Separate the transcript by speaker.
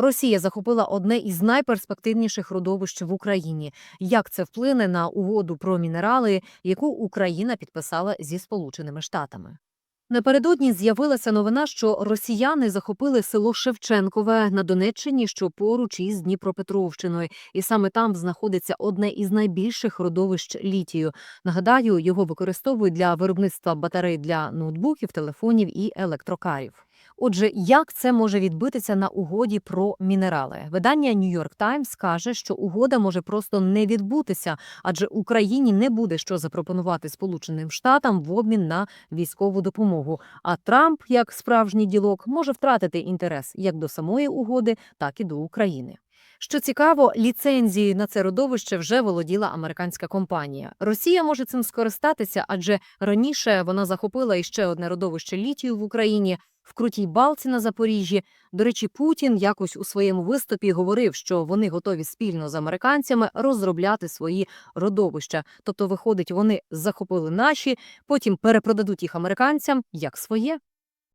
Speaker 1: Росія захопила одне із найперспективніших родовищ в Україні. Як це вплине на угоду про мінерали, яку Україна підписала зі Сполученими Штатами? Напередодні з'явилася новина, що росіяни захопили село Шевченкове на Донеччині, що поруч із Дніпропетровщиною, і саме там знаходиться одне із найбільших родовищ літію. Нагадаю, його використовують для виробництва батарей для ноутбуків, телефонів і електрокарів. Отже, як це може відбитися на угоді про мінерали? Видання New York Times каже, що угода може просто не відбутися, адже Україні не буде що запропонувати Сполученим Штатам в обмін на військову допомогу. А Трамп, як справжній ділок, може втратити інтерес як до самої угоди, так і до України. Що цікаво, ліцензією на це родовище вже володіла американська компанія. Росія може цим скористатися, адже раніше вона захопила іще одне родовище літію в Україні в крутій балці на Запоріжжі. До речі, Путін якось у своєму виступі говорив, що вони готові спільно з американцями розробляти свої родовища. Тобто, виходить, вони захопили наші, потім перепродадуть їх американцям як своє.